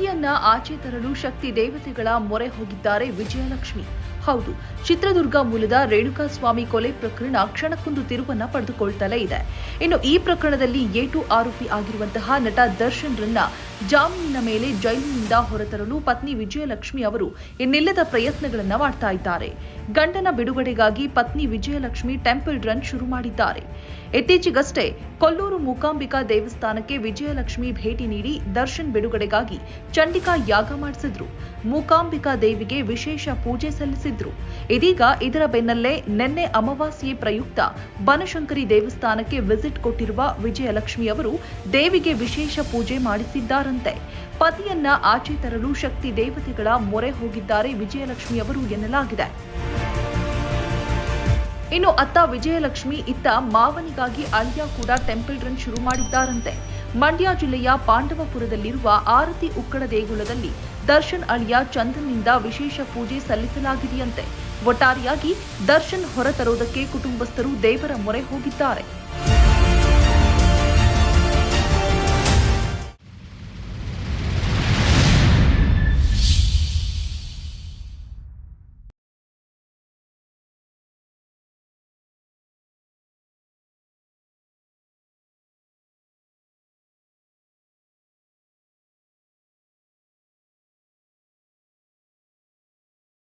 ಪತಿಯನ್ನ ಆಚೆ ತರಲು ಶಕ್ತಿ ದೇವತೆಗಳ ಮೊರೆ ಹೋಗಿದ್ದಾರೆ ವಿಜಯಲಕ್ಷ್ಮಿ. ಹೌದು, ಚಿತ್ರದುರ್ಗ ಮೂಲದ ರೇಣುಕಾಸ್ವಾಮಿ ಕೊಲೆ ಪ್ರಕರಣ ಕ್ಷಣಕ್ಕೊಂದು ತಿರುವನ್ನ ಪಡೆದುಕೊಳ್ತಲೇ ಇದೆ. ಇನ್ನು ಈ ಪ್ರಕರಣದಲ್ಲಿ ಏಟು ಆರೋಪಿ ಆಗಿರುವಂತಹ ನಟ ದರ್ಶನ್ ರನ್ನ ಜಾಮೀನಿನ ಮೇಲೆ ಜೈಲಿನಿಂದ ಹೊರತರಲು ಪತ್ನಿ ವಿಜಯಲಕ್ಷ್ಮಿ ಅವರು ಇನ್ನಿಲ್ಲದ ಪ್ರಯತ್ನಗಳನ್ನ ಮಾಡ್ತಾ ಇದ್ದಾರೆ. ಗಂಡನ ಬಿಡುಗಡೆಗಾಗಿ ಪತ್ನಿ ವಿಜಯಲಕ್ಷ್ಮಿ ಟೆಂಪಲ್ ರನ್ ಶುರು ಮಾಡಿದ್ದಾರೆ. ಇತ್ತೀಚೆಗಷ್ಟೇ ಕೊಲ್ಲೂರು ಮೂಕಾಂಬಿಕಾ ದೇವಸ್ಥಾನಕ್ಕೆ ವಿಜಯಲಕ್ಷ್ಮಿ ಭೇಟಿ ನೀಡಿ ದರ್ಶನ್ ಬಿಡುಗಡೆಗಾಗಿ ಚಂಡಿಕಾ ಯಾಗ ಮಾಡಿಸಿದ್ರು. ಮೂಕಾಂಬಿಕಾ ದೇವಿಗೆ ವಿಶೇಷ ಪೂಜೆ ಸಲ್ಲಿಸಿದ್ರು ಇದೀಗ ಇದರ ಬೆನ್ನಲ್ಲೇ ನಿನ್ನೆ ಅಮಾವಾಸ್ಯೆ ಪ್ರಯುಕ್ತ ಬನಶಂಕರಿ ದೇವಸ್ಥಾನಕ್ಕೆ ವಿಸಿಟ್ ಕೊಟ್ಟಿರುವ ವಿಜಯಲಕ್ಷ್ಮಿ ಅವರು ದೇವಿಗೆ ವಿಶೇಷ ಪೂಜೆ ಮಾಡಿಸಿದ್ದಾರಂತೆ. ಪತಿಯನ್ನ ಆಚೆ ತರಲು ಶಕ್ತಿ ದೇವತೆಗಳ ಮೊರೆ ಹೋಗಿದ್ದಾರೆ ವಿಜಯಲಕ್ಷ್ಮಿ ಅವರು ಎನ್ನಲಾಗಿದೆ. ಇನ್ನು ಅತ್ತ ವಿಜಯಲಕ್ಷ್ಮಿ ಇತ್ತ ಮಾವನಿಗಾಗಿ ಅಳಿಯ ಕೂಡ ಟೆಂಪಲ್ ರನ್ ಶುರು ಮಾಡಿದ್ದಾರಂತೆ. ಮಂಡ್ಯ ಜಿಲ್ಲೆಯ ಪಾಂಡವಪುರದಲ್ಲಿರುವ ಆರತಿ ಉಕ್ಕಡ ದೇಗುಲದಲ್ಲಿ ದರ್ಶನ್ ಅಳಿಯ ಚಂದನ್ನಿಂದ ವಿಶೇಷ ಪೂಜೆ ಸಲ್ಲಿಸಲಾಗಿದೆಯಂತೆ. ಒಟ್ಟಾರೆಯಾಗಿ ದರ್ಶನ್ ಹೊರತರೋದಕ್ಕೆ ಕುಟುಂಬಸ್ಥರು ದೇವರ ಮೊರೆ ಹೋಗಿದ್ದಾರೆ.